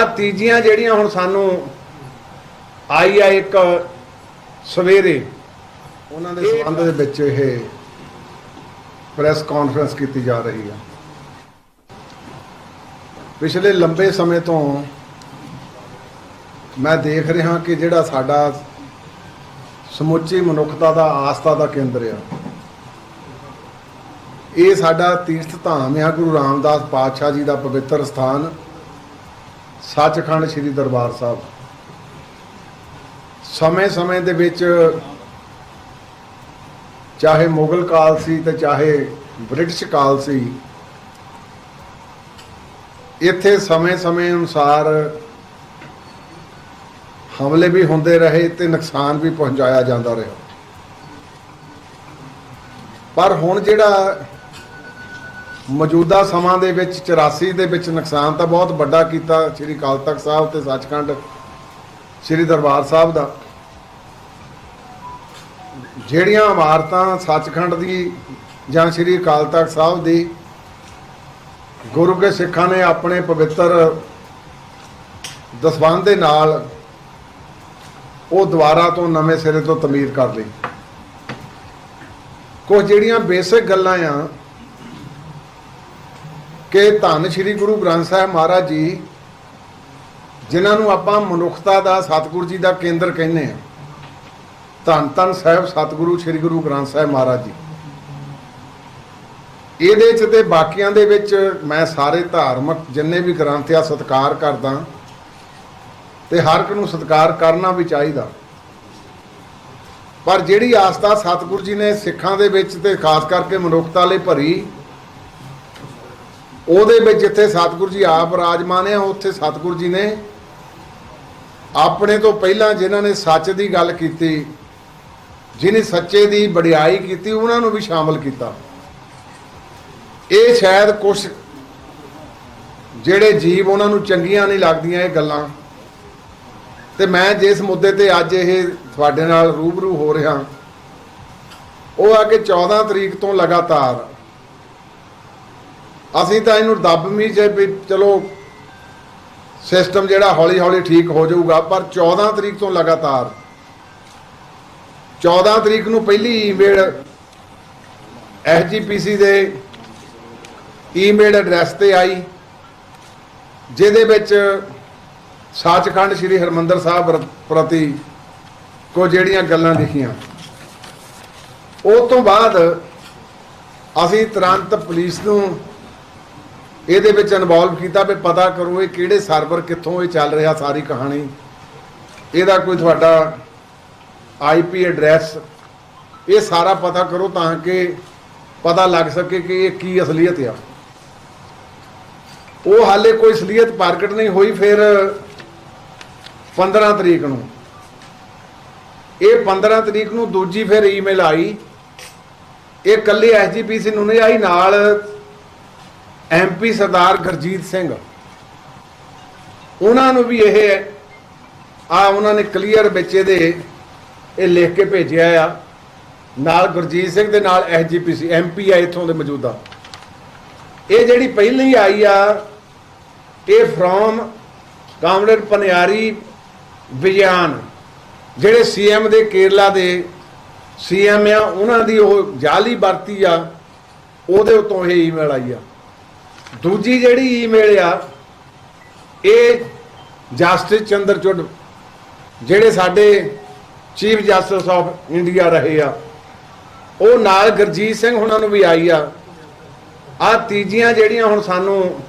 ਆ ਤੀਜੀਆਂ ਜਿਹੜੀਆਂ ਹੁਣ ਸਾਨੂੰ ਆਈ ਆ ਇੱਕ ਸਵੇਰੇ ਉਹਨਾਂ ਦੇ ਸੰਬੰਧ ਦੇ ਵਿੱਚ ਇਹ ਪ੍ਰੈਸ ਕਾਨਫਰੰਸ ਕੀਤੀ ਜਾ ਰਹੀ ਆ। ਪਿਛਲੇ ਲੰਬੇ ਸਮੇਂ ਤੋਂ ਮੈਂ ਦੇਖ ਰਿਹਾ ਕਿ ਜਿਹੜਾ ਸਾਡਾ ਸਮੁੱਚੀ ਮਨੁੱਖਤਾ ਦਾ ਆਸਥਾ ਦਾ ਕੇਂਦਰ ਆ ਇਹ ਸਾਡਾ ਤੀਰਥ ਧਾਮ ਆ ਗੁਰੂ ਰਾਮਦਾਸ ਪਾਤਸ਼ਾਹ ਜੀ ਦਾ ਪਵਿੱਤਰ ਸਥਾਨ। ਸੱਚਖੰਡ ਸ੍ਰੀ ਦਰਬਾਰ ਸਾਹਿਬ। ਸਮੇਂ-ਸਮੇਂ ਦੇ ਵਿੱਚ ਚਾਹੇ ਮੁਗਲ ਕਾਲ ਸੀ ਤੇ ਚਾਹੇ ਬ੍ਰਿਟਿਸ਼ ਕਾਲ ਸੀ, ਇੱਥੇ ਸਮੇਂ-ਸਮੇਂ ਅਨੁਸਾਰ ਹਮਲੇ ਵੀ ਹੁੰਦੇ ਰਹੇ ਤੇ ਨੁਕਸਾਨ ਵੀ ਪਹੁੰਚਾਇਆ ਜਾਂਦਾ ਰਿਹਾ। ਪਰ ਹੁਣ ਜਿਹੜਾ ਮੌਜੂਦਾ ਸਮਾਂ ਦੇ ਵਿੱਚ 84 ਦੇ ਵਿੱਚ ਨੁਕਸਾਨ ਤਾਂ ਬਹੁਤ ਵੱਡਾ ਕੀਤਾ ਸ੍ਰੀ ਅਕਾਲ ਤਖਤ ਸਾਹਿਬ ਤੇ ਸੱਚਖੰਡ ਸ੍ਰੀ ਦਰਬਾਰ ਸਾਹਿਬ ਦਾ। ਜਿਹੜੀਆਂ ਇਮਾਰਤਾਂ ਸੱਚਖੰਡ ਦੀ ਜਾਂ ਸ੍ਰੀ ਅਕਾਲ ਤਖਤ ਸਾਹਿਬ ਦੀ, ਗੁਰੂ ਕੇ ਸਿੱਖਾਂ ਨੇ ਆਪਣੇ ਪਵਿੱਤਰ ਦਸਵੰਧ ਦੇ ਨਾਲ ਉਹ ਦੁਬਾਰਾ ਤੋਂ ਨਵੇਂ ਸਿਰੇ ਤੋਂ ਤਮੀਰ ਕਰ ਲਈ। ਕੁਝ ਜਿਹੜੀਆਂ ਬੇਸਿਕ ਗੱਲਾਂ ਆ ਕਿ ਧੰਨ ਸ੍ਰੀ ਗੁਰੂ ਗ੍ਰੰਥ ਸਾਹਿਬ ਮਹਾਰਾਜ ਜੀ, ਜਿਨ੍ਹਾਂ ਨੂੰ ਆਪਾਂ ਮਨੁੱਖਤਾ ਦਾ ਸਤਿਗੁਰੂ ਜੀ ਦਾ ਕੇਂਦਰ ਕਹਿੰਦੇ ਆ ਧੰਨ ਧੰਨ ਸਾਹਿਬ ਸਤਿਗੁਰੂ ਸ੍ਰੀ ਗੁਰੂ ਗ੍ਰੰਥ ਸਾਹਿਬ ਮਹਾਰਾਜ ਜੀ। ਇਹਦੇ ਚ ਤੇ ਬਾਕੀਆਂ ਦੇ ਵਿੱਚ ਮੈਂ ਸਾਰੇ ਧਾਰਮਿਕ ਜਿੰਨੇ ਵੀ ਗ੍ਰੰਥ ਆ ਸਤਿਕਾਰ ਕਰਦਾ। ਤੇ ਹਰ ਇੱਕ ਨੂੰ ਸਤਿਕਾਰ ਕਰਨਾ ਵੀ ਚਾਹੀਦਾ। ਪਰ ਜਿਹੜੀ ਆਸਥਾ ਸਤਿਗੁਰੂ ਜੀ ਨੇ ਸਿੱਖਾਂ ਦੇ ਵਿੱਚ ਤੇ ਖਾਸ ਕਰਕੇ ਮਨੁੱਖਤਾ ਲਈ ਭਰੀ ਉਹਦੇ ਵਿੱਚ ਜਿੱਥੇ ਸਤਿਗੁਰੂ ਜੀ ਆਪ ਰਾਜਮਾਨ ਆ, ਉੱਥੇ ਸਤਿਗੁਰੂ ਜੀ ਨੇ ਆਪਣੇ ਤੋਂ ਪਹਿਲਾਂ ਜਿਨ੍ਹਾਂ ਨੇ ਸੱਚ ਦੀ ਗੱਲ ਕੀਤੀ, ਜਿਨੇ ਸੱਚੇ ਦੀ ਵਡਿਆਈ ਕੀਤੀ, ਉਹਨਾਂ ਨੂੰ ਵੀ ਸ਼ਾਮਲ ਕੀਤਾ। ਇਹ ਸ਼ਾਇਦ ਕੁਝ ਜਿਹੜੇ ਜੀਵ ਉਹਨਾਂ ਨੂੰ ਚੰਗੀਆਂ ਨਹੀਂ ਲੱਗਦੀਆਂ ਇਹ ਗੱਲਾਂ। ਤੇ ਮੈਂ ਜਿਸ ਮੁੱਦੇ ਤੇ ਅੱਜ ਇਹ ਤੁਹਾਡੇ ਨਾਲ ਰੂਬਰੂ ਹੋ ਰਿਹਾ, ਉਹ ਆ ਕਿ 14 ਤਰੀਕ ਤੋਂ ਲਗਾਤਾਰ ਅਸੀਂ ਤਾਂ ਇਹਨੂੰ ਦੱਬ ਵੀ ਜੇ ਵੀ ਚਲੋ ਸਿਸਟਮ ਜਿਹੜਾ ਹੌਲੀ ਹੌਲੀ ਠੀਕ ਹੋ ਜਾਊਗਾ, ਪਰ 14 ਤਰੀਕ ਤੋਂ ਲਗਾਤਾਰ। 14 ਤਰੀਕ ਨੂੰ ਪਹਿਲੀ ਈਮੇਲ ਐਸਜੀਪੀਸੀ ਦੇ ਈਮੇਲ ਐਡਰੈਸ ਤੇ ਆਈ, ਜਿਹਦੇ ਵਿੱਚ ਸੱਚਖੰਡ ਸ੍ਰੀ ਹਰਮੰਦਰ ਸਾਹਿਬ ਪ੍ਰਤੀ ਕੋ ਜਿਹੜੀਆਂ ਗੱਲਾਂ ਲਿਖੀਆਂ। ਉਹ ਤੋਂ ਬਾਅਦ ਅਸੀਂ ਤੁਰੰਤ ਪੁਲਿਸ ਨੂੰ ਇਹਦੇ ਵਿੱਚ ਇਨਵੋਲਵ ਕੀਤਾ ਵੀ ਪਤਾ ਕਰੋ ਇਹ ਕਿਹੜੇ ਸਰਵਰ ਕਿੱਥੋਂ ਇਹ ਚੱਲ ਰਿਹਾ ਸਾਰੀ ਕਹਾਣੀ। ਇਹਦਾ ਕੋਈ ਤੁਹਾਡਾ ਆਈਪੀ ਐਡਰੈਸ ਇਹ ਸਾਰਾ ਪਤਾ ਕਰੋ ਤਾਂ ਕਿ ਪਤਾ ਲੱਗ ਸਕੇ ਕਿ ਇਹ ਕੀ ਅਸਲੀਅਤ ਆ। ਉਹ ਹਾਲੇ ਕੋਈ ਅਸਲੀਅਤ ਪ੍ਰਗਟ ਨਹੀਂ ਹੋਈ, ਫਿਰ 15 ਤਰੀਕ ਨੂੰ। ਇਹ 15 ਤਰੀਕ ਨੂੰ ਦੂਜੀ ਫਿਰ ਈਮੇਲ ਆਈ। ਇਹ ਕੱਲੇ ਐਸਜੀਪੀਸੀ ਨੂੰ ਨਹੀਂ ਆਈ, ਨਾਲ ਐਮਪੀ ਸਰਦਾਰ ਗੁਰਜੀਤ ਸਿੰਘ। ਉਹਨਾਂ ਨੂੰ ਵੀ ਇਹ ਆ ਉਹਨਾਂ ਨੇ ਕਲੀਅਰ ਵਿੱਚ ਇਹਦੇ ਇਹ ਲਿਖ ਕੇ ਭੇਜਿਆ ਆ। ਨਾਲ ਗੁਰਜੀਤ ਸਿੰਘ ਦੇ ਨਾਲ ਐਸਜੀਪੀਸੀ ਐਮਪੀ ਆ ਇਥੋਂ ਦੇ ਮੌਜੂਦਾ। ਇਹ ਜਿਹੜੀ ਪਹਿਲੀ ਆਈ ਆ, ਇਹ ਫਰੋਮ ਕਾਮਰੇਡ ਪਨਿਆਰੀ ਵਿਜਿਆਨ ਜਿਹੜੇ ਸੀਐਮ ਦੇ ਕੇਰਲਾ ਦੇ ਸੀਐਮ ਆ, ਉਹਨਾਂ ਦੀ ਉਹ ਜਾਲੀ ਵਰਤੀ ਆ, ਉਹਦੇ ਉਤੋਂ ਇਹ ਈਮੇਲ ਆਈ ਆ। ਦੂਜੀ ਜਿਹੜੀ ਈਮੇਲ ਆ, ਇਹ ਜਸਟਿਸ ਚੰਦਰਚੂਡ ਜਿਹੜੇ ਸਾਡੇ ਚੀਫ ਜਸਟਿਸ ਆਫ ਇੰਡੀਆ ਰਹੇ ਆ, ਉਹ ਨਾਲ ਗੁਰਜੀਤ ਸਿੰਘ ਹੁਣਾਂ ਨੂੰ ਵੀ ਆਈ ਆ। ਆ ਤੀਜੀਆਂ ਜਿਹੜੀਆਂ ਹੁਣ ਸਾਨੂੰ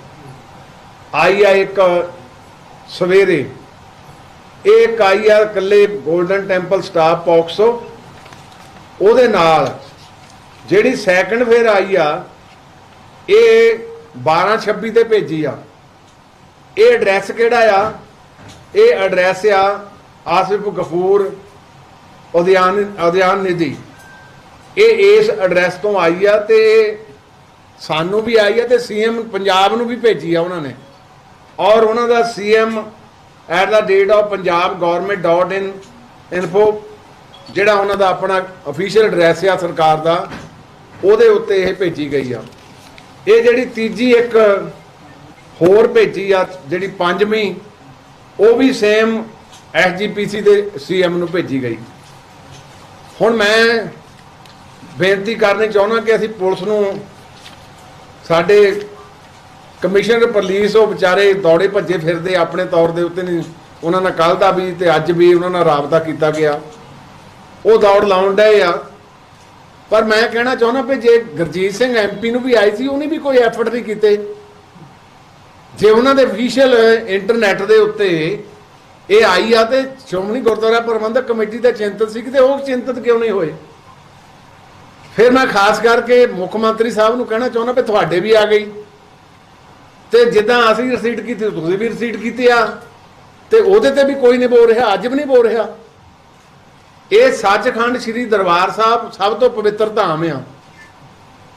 ਆਈ ਆ ਇੱਕ ਸਵੇਰੇ, ਇਹ ਇੱਕ ਆਈ ਆ ਇਕੱਲੇ 골ਡਨ ਟੈਂਪਲ ਸਟਾਫ ਪੌਕਸੋ ਉਹਦੇ ਨਾਲ ਜਿਹੜੀ ਸੈਕੰਡ ਫੇਰ ਆਈ ਆ, ਇਹ 1226 ਤੇ ਭੇਜੀ ਆ। ਇਹ ਐਡਰੈਸ ਕਿਹੜਾ ਆ? ਇਹ ਐਡਰੈਸ ਆ ਆਸਿਫ ਗਫੂਰ ਉਦਿਆਨ ਉਦਿਆਨ ਨਿਧੀ। ਇਹ ਇਸ ਐਡਰੈਸ ਤੋਂ ਆਈ ਆ ਤੇ ਸਾਨੂੰ ਵੀ ਆਈ ਆ ਤੇ ਸੀਐਮ ਪੰਜਾਬ ਨੂੰ ਵੀ ਭੇਜੀ ਆ ਉਹਨਾਂ ਨੇ। ਔਰ ਉਹਨਾਂ ਦਾ CM at the rate of Punjab government dot in info ਜਿਹੜਾ ਉਹਨਾਂ ਦਾ ਆਪਣਾ ਅਫੀਸ਼ੀਅਲ ਐਡਰੈਸ ਆ ਸਰਕਾਰ ਦਾ, ਉਹਦੇ ਉੱਤੇ ਇਹ ਭੇਜੀ ਗਈ ਆ। ਇਹ ਜਿਹੜੀ ਤੀਜੀ ਇੱਕ ਹੋਰ ਭੇਜੀ ਆ, ਜਿਹੜੀ ਪੰਜਵੀਂ, ਉਹ ਵੀ ਸੇਮ ਐਸਜੀਪੀਸੀ ਦੇ ਸੀਐਮ ਨੂੰ ਭੇਜੀ ਗਈ। ਹੁਣ ਮੈਂ ਬੇਨਤੀ ਕਰਨੀ ਚਾਹੁੰਦਾ ਕਿ ਅਸੀਂ ਪੁਲਿਸ ਨੂੰ ਸਾਡੇ ਕਮਿਸ਼ਨਰ ਪੁਲਿਸ ਉਹ ਵਿਚਾਰੇ ਦੌੜੇ ਭੱਜੇ ਫਿਰਦੇ ਆਪਣੇ ਤੌਰ ਦੇ ਉੱਤੇ ਨਹੀਂ, ਉਹਨਾਂ ਨਾਲ ਕੱਲ ਦਾ ਵੀ ਤੇ ਅੱਜ ਵੀ ਉਹਨਾਂ ਨਾਲ ਰਾਬਤਾ ਕੀਤਾ ਗਿਆ। ਉਹ ਦੌੜ ਲਾਉਣ ਡਏ ਆ। ਪਰ ਮੈਂ ਕਹਿਣਾ ਚਾਹੁੰਦਾ ਵੀ ਜੇ ਗੁਰਜੀਤ ਸਿੰਘ ਐਮਪੀ ਨੂੰ ਵੀ ਆਈ ਸੀ, ਉਹਨੇ ਵੀ ਕੋਈ ਐਫਰਟ ਨਹੀਂ ਕੀਤੇ। ਜੇ ਉਹਨਾਂ ਦੇ ਅਫੀਸ਼ੀਅਲ ਇੰਟਰਨੈਟ ਦੇ ਉੱਤੇ ਇਹ ਆਈ ਆ ਤੇ ਸ਼੍ਰੋਮਣੀ ਗੁਰਦੁਆਰਾ ਪ੍ਰਬੰਧਕ ਕਮੇਟੀ ਦਾ ਚਿੰਤਤ ਸੀ ਕਿ ਉਹ ਚਿੰਤਤ ਕਿਉਂ ਨਹੀਂ ਹੋਏ? ਫਿਰ ਮੈਂ ਖਾਸ ਕਰਕੇ ਮੁੱਖ ਮੰਤਰੀ ਸਾਹਿਬ ਨੂੰ ਕਹਿਣਾ ਚਾਹੁੰਦਾ ਵੀ ਤੁਹਾਡੇ ਵੀ ਆ ਗਈ। ਤੇ ਜਿੱਦਾਂ ਅਸੀਂ ਰਸੀਟ ਕੀਤੀ, ਤੁਸੀਂ ਵੀ ਰਸੀਟ ਕੀਤੀ ਆ। ਤੇ ਉਹਦੇ ਤੇ ਵੀ ਕੋਈ ਨਹੀਂ ਬੋਲ ਰਿਹਾ, ਅੱਜ ਵੀ ਨਹੀਂ ਬੋਲ ਰਿਹਾ। ਇਹ ਸੱਚਖੰਡ ਸ੍ਰੀ ਦਰਬਾਰ ਸਾਹਿਬ ਸਭ ਤੋਂ ਪਵਿੱਤਰ ਧਾਮ ਆ।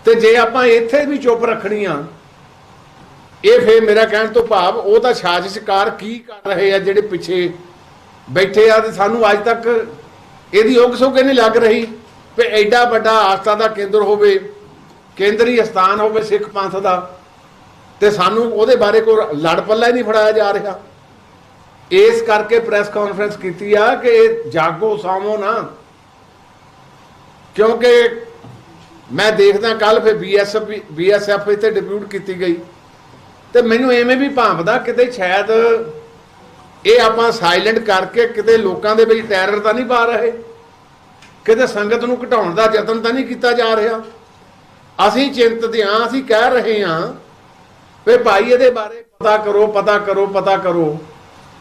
ਤੇ ਜੇ ਆਪਾਂ ਇੱਥੇ ਵੀ ਚੁੱਪ ਰੱਖਣੀ ਆ, ਇਹ ਫੇਰ ਮੇਰਾ ਕਹਿਣ ਤੋਂ ਭਾਵ ਉਹ ਤਾਂ ਸਾਜ਼ਿਸ਼ਕਾਰ ਕੀ ਕਰ ਰਹੇ ਆ ਜਿਹੜੇ ਪਿੱਛੇ ਬੈਠੇ ਆ ਤੇ ਸਾਨੂੰ ਅੱਜ ਤੱਕ ਇਹਦੀ ਉਗ ਸੁਗ ਨਹੀਂ ਲੱਗ ਰਹੀ ਵੀ ਐਡਾ ਵੱਡਾ ਆਸਥਾ ਦਾ ਕੇਂਦਰ ਹੋਵੇ, ਕੇਂਦਰੀ ਸਥਾਨ ਹੋਵੇ ਸਿੱਖ ਪੰਥ ਦਾ, ਤੇ ਸਾਨੂੰ ਉਹਦੇ ਬਾਰੇ ਕੋਈ ਲੜ ਪੱਲਾ ਹੀ ਨਹੀਂ ਫੜਾਇਆ ਜਾ ਰਿਹਾ। ਇਸ ਕਰਕੇ ਪ੍ਰੈਸ ਕਾਨਫਰੰਸ ਕੀਤੀ ਆ ਕਿ ਇਹ ਜਾਗੋ ਸਾਮੋ ਨਾ। ਕਿਉਂਕਿ ਮੈਂ ਦੇਖਦਾ ਕੱਲ ਫਿਰ ਬੀਐਸਐਫ ਬੀਐਸਐਫ ਇੱਥੇ ਡਿਪਿਊਟ ਕੀਤੀ ਗਈ। ਤੇ ਮੈਨੂੰ ਐਵੇਂ ਵੀ ਭਾਂਪਦਾ ਕਿਤੇ ਸ਼ਾਇਦ ਇਹ ਆਪਾਂ ਸਾਇਲੈਂਟ ਕਰਕੇ ਕਿਤੇ ਲੋਕਾਂ ਦੇ ਵਿੱਚ ਟੈਰਰ ਤਾਂ ਨਹੀਂ ਪਾ ਰਹੇ। ਕਿਤੇ ਸੰਗਤ ਨੂੰ ਘਟਾਉਣ ਦਾ ਯਤਨ ਤਾਂ ਨਹੀਂ ਕੀਤਾ ਜਾ ਰਿਹਾ। ਅਸੀਂ ਚਿੰਤਤ ਹਾਂ, ਅਸੀਂ ਕਹਿ ਰਹੇ ਹਾਂ ਵੀ ਭਾਈ ਇਹਦੇ ਬਾਰੇ ਪਤਾ ਕਰੋ ਪਤਾ ਕਰੋ ਪਤਾ ਕਰੋ।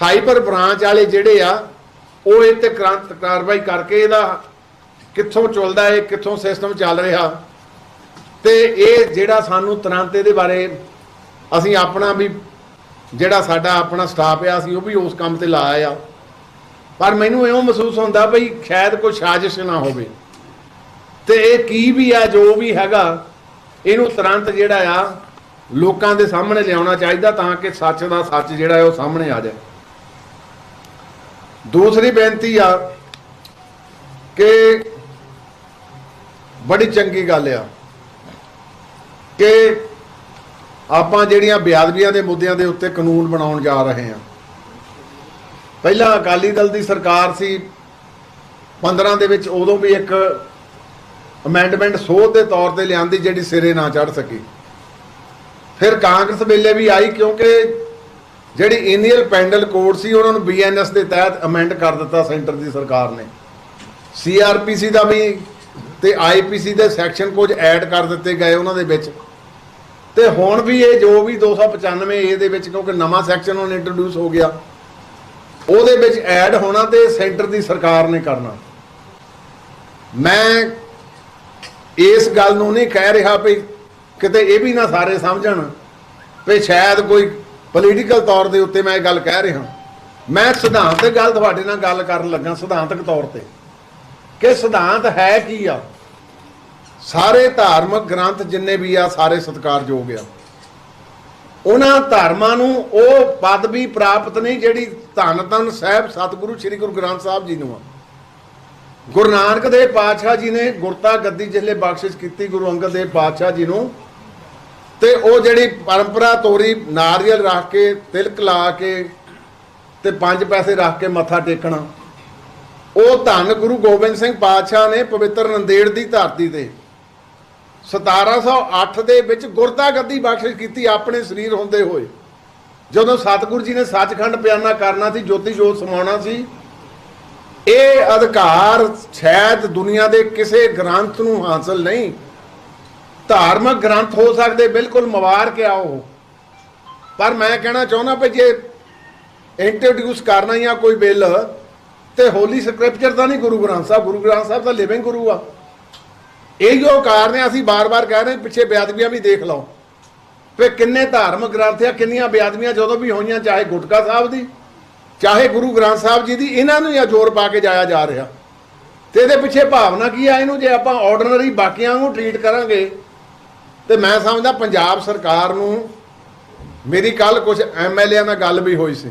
ਸਾਈਬਰ ਬ੍ਰਾਂਚ ਵਾਲੇ ਜਿਹੜੇ ਆ, ਉਹ ਇਹ ਤੇ ਕ੍ਰਾਂਤ ਕਾਰਵਾਈ ਕਰਕੇ ਇਹਦਾ ਕਿੱਥੋਂ ਚੱਲਦਾ ਹੈ, ਕਿੱਥੋਂ ਸਿਸਟਮ ਚੱਲ ਰਿਹਾ। ਤੇ ਇਹ ਜਿਹੜਾ ਸਾਨੂੰ ਤੁਰੰਤ ਇਹਦੇ ਬਾਰੇ ਅਸੀਂ ਆਪਣਾ ਵੀ, ਜਿਹੜਾ ਸਾਡਾ ਆਪਣਾ ਸਟਾਫ ਆ, ਅਸੀਂ ਉਹ ਵੀ ਉਸ ਕੰਮ ਤੇ ਲਾਇਆ ਆ। ਪਰ ਮੈਨੂੰ ਇਉਂ ਮਹਿਸੂਸ ਹੁੰਦਾ ਬਈ, ਸ਼ਾਇਦ ਕੋਈ ਸਾਜ਼ਿਸ਼ ਨਾ ਹੋਵੇ। ਤੇ ਇਹ ਕੀ ਵੀ ਆ, ਜੋ ਵੀ ਹੈਗਾ, ਇਹਨੂੰ ਤੁਰੰਤ ਜਿਹੜਾ ਆ, ਲੋਕਾਂ ਦੇ ਸਾਹਮਣੇ ਲਿਆਉਣਾ ਚਾਹੀਦਾ ਤਾਂ ਕਿ ਸੱਚ ਦਾ ਸੱਚ ਜਿਹੜਾ ਹੈ ਉਹ ਸਾਹਮਣੇ ਆ ਜਾਏ। ਦੂਸਰੀ ਬੇਨਤੀ ਆ ਕਿ ਬੜੀ ਚੰਗੀ ਗੱਲ ਆ ਕਿ ਆਪਾਂ ਜਿਹੜੀਆਂ ਬਿਆਦਬੀਆਂ ਦੇ ਮੁੱਦਿਆਂ ਦੇ ਉੱਤੇ ਕਾਨੂੰਨ ਬਣਾਉਣ ਜਾ ਰਹੇ ਹਾਂ। ਪਹਿਲਾਂ ਅਕਾਲੀ ਦਲ ਦੀ ਸਰਕਾਰ ਸੀ 15 ਦੇ ਵਿੱਚ ਉਦੋਂ ਵੀ ਇੱਕ ਅਮੈਂਡਮੈਂਟ ਸੋਧ ਦੇ ਤੌਰ ਤੇ ਲਿਆਂਦੀ ਜਿਹੜੀ ਸਿਰੇ ਨਾ ਚੜ ਸਕੀ। ਫਿਰ ਕਾਂਗਰਸ ਵੇਲੇ ਵੀ ਆਈ ਕਿਉਂਕਿ ਜਿਹੜੀ ਇਨੀਅਲ ਪੈਂਡਲ ਕੋਡ ਸੀ, ਉਹਨਾਂ ਨੂੰ ਬੀਐਨਐਸ ਦੇ ਤਹਿਤ ਅਮੈਂਡ ਕਰ ਦਿੱਤਾ ਸੈਂਟਰ ਦੀ ਸਰਕਾਰ ਨੇ। ਸੀਆਰਪੀਸੀ ਦਾ ਵੀ ਤੇ ਆਈਪੀਸੀ ਦੇ ਸੈਕਸ਼ਨ ਕੁਝ ਐਡ ਕਰ ਦਿੱਤੇ ਗਏ ਉਹਨਾਂ ਦੇ ਵਿੱਚ। ਤੇ ਹੁਣ ਵੀ ਇਹ ਜੋ ਵੀ 295 ਏ ਦੇ ਵਿੱਚ, ਕਿਉਂਕਿ ਨਵਾਂ ਸੈਕਸ਼ਨ ਹੁਣ ਇੰਟਰੋਡਿਊਸ ਹੋ ਗਿਆ, ਉਹਦੇ ਵਿੱਚ ਐਡ ਹੋਣਾ ਤੇ ਸੈਂਟਰ ਦੀ ਸਰਕਾਰ ਨੇ ਕਰਨਾ। ਮੈਂ ਇਸ ਗੱਲ ਨੂੰ ਨਹੀਂ ਕਹਿ ਰਿਹਾ ਵੀ ਕਿਤੇ ਇਹ ਵੀ ਨਾ ਸਾਰੇ ਸਮਝਣ ਵੀ ਸ਼ਾਇਦ ਕੋਈ ਪੋਲੀਟੀਕਲ ਤੌਰ ਦੇ ਉੱਤੇ ਮੈਂ ਇਹ ਗੱਲ ਕਹਿ ਰਿਹਾ। ਮੈਂ ਸਿਧਾਂਤਕ ਗੱਲ ਤੁਹਾਡੇ ਨਾਲ ਗੱਲ ਕਰਨ ਲੱਗਾ, ਸਿਧਾਂਤਕ ਤੌਰ ਤੇ। ਕਿ ਸਿਧਾਂਤ ਹੈ ਕੀ ਆ? ਸਾਰੇ ਧਾਰਮਿਕ ਗ੍ਰੰਥ ਜਿੰਨੇ ਵੀ ਆ, ਸਾਰੇ ਸਤਿਕਾਰਯੋਗ ਆ। ਉਹਨਾਂ ਧਰਮਾਂ ਨੂੰ ਉਹ ਪਦਵੀ ਪ੍ਰਾਪਤ ਨਹੀਂ ਜਿਹੜੀ ਧੰਨ ਧੰਨ ਸਾਹਿਬ, ਸਤਿਗੁਰੂ ਸ੍ਰੀ ਗੁਰੂ ਗ੍ਰੰਥ ਸਾਹਿਬ ਜੀ ਨੂੰ ਆ। ਗੁਰੂ ਨਾਨਕ ਦੇਵ ਪਾਤਸ਼ਾਹ ਜੀ ਨੇ ਗੁਰਤਾ ਗੱਦੀ ਜਿਹੜੇ ਬਖਸ਼ਿਸ਼ ਕੀਤੀ, ਗੁਰੂ ਅੰਗਦ ਦੇਵ ਪਾਤਸ਼ਾਹ ਜੀ ਨੂੰ। ਤੇ ਉਹ ਜਿਹੜੀ ਪਰੰਪਰਾ ਤੋਰੀ ਨਾਰੀਅਲ ਰੱਖ ਕੇ, ਤਿਲਕ ਲਾ ਕੇ ਤੇ ਪੰਜ ਪੈਸੇ ਰੱਖ ਕੇ ਮੱਥਾ ਟੇਕਣਾ, ਉਹ ਧੰਨ ਗੁਰੂ ਗੋਬਿੰਦ ਸਿੰਘ ਪਾਤਸ਼ਾਹ ਨੇ ਪਵਿੱਤਰ ਨੰਦੇੜ ਦੀ ਧਰਤੀ ਤੇ 1708 ਦੇ ਵਿੱਚ ਗੁਰਦਾ ਗੱਦੀ ਬਖਸ਼ਿਸ਼ ਕੀਤੀ ਆਪਣੇ ਸਰੀਰ ਹੁੰਦੇ ਹੋਏ। ਜਦੋਂ ਸਤਿਗੁਰੂ ਜੀ ਨੇ ਸੱਚਖੰਡ ਬਿਆਨਾ ਕਰਨਾ ਸੀ, ਜੋਤੀ ਜੋਤ ਸਮਾਉਣਾ ਸੀ, ਇਹ ਅਧਿਕਾਰ ਸ਼ਾਇਦ ਦੁਨੀਆ ਦੇ ਕਿਸੇ ਗ੍ਰੰਥ ਨੂੰ ਹਾਸਲ ਨਹੀਂ ਧਾਰਮਿਕ ਗ੍ਰੰਥ ਹੋ ਸਕਦੇ, ਬਿਲਕੁਲ ਮੁਬਾਰਕ ਆ ਉਹ ਪਰ ਮੈਂ ਕਹਿਣਾ ਚਾਹੁੰਦਾ ਵੀ ਜੇ ਇੰਟਰੋਡਿਊਸ ਕਰਨਾ ਜਾਂ ਕੋਈ ਬਿੱਲ, ਤੇ ਹੋਲੀ ਸਕ੍ਰਿਪਚਰ ਤਾਂ ਨਹੀਂ ਗੁਰੂ ਗ੍ਰੰਥ ਸਾਹਿਬ, ਗੁਰੂ ਗ੍ਰੰਥ ਸਾਹਿਬ ਦਾ ਲਿਵਿੰਗ ਗੁਰੂ ਆ। ਇਹੋ ਕਾਰਨ ਹੈ ਅਸੀਂ ਬਾਰ-ਬਾਰ ਕਹਿ ਰਹੇ ਪਿੱਛੇ ਬੇਅਦਬੀਆਂ ਵੀ ਦੇਖ ਲਓ। ਵੀ ਕਿੰਨੇ ਧਾਰਮਿਕ ਗ੍ਰੰਥ ਆ, ਕਿੰਨੀਆਂ ਬੇਅਦਬੀਆਂ ਜਦੋਂ ਵੀ ਹੋਈਆਂ, ਚਾਹੇ ਗੁਟਕਾ ਸਾਹਿਬ ਦੀ, ਚਾਹੇ ਗੁਰੂ ਗ੍ਰੰਥ ਸਾਹਿਬ ਜੀ ਦੀ, ਇਹਨਾਂ ਨੂੰ ਹੀ ਜ਼ੋਰ ਪਾ ਕੇ ਜਾਇਆ ਜਾ ਰਿਹਾ। ਤੇ ਇਹਦੇ ਪਿੱਛੇ ਭਾਵਨਾ ਕੀ ਆ ਇਹਨੂੰ? ਜੇ ਆਪਾਂ ਆਰਡੀਨਰੀ ਬਾਕੀਆਂ ਨੂੰ ਟਰੀਟ ਕਰਾਂਗੇ ਤੇ ਮੈਂ ਸਮਝਦਾ ਪੰਜਾਬ ਸਰਕਾਰ ਨੂੰ ਮੇਰੀ ਕੱਲ ਕੁਝ ਐਮਐਲਏਆਂ ਨਾਲ ਗੱਲ ਵੀ ਹੋਈ ਸੀ।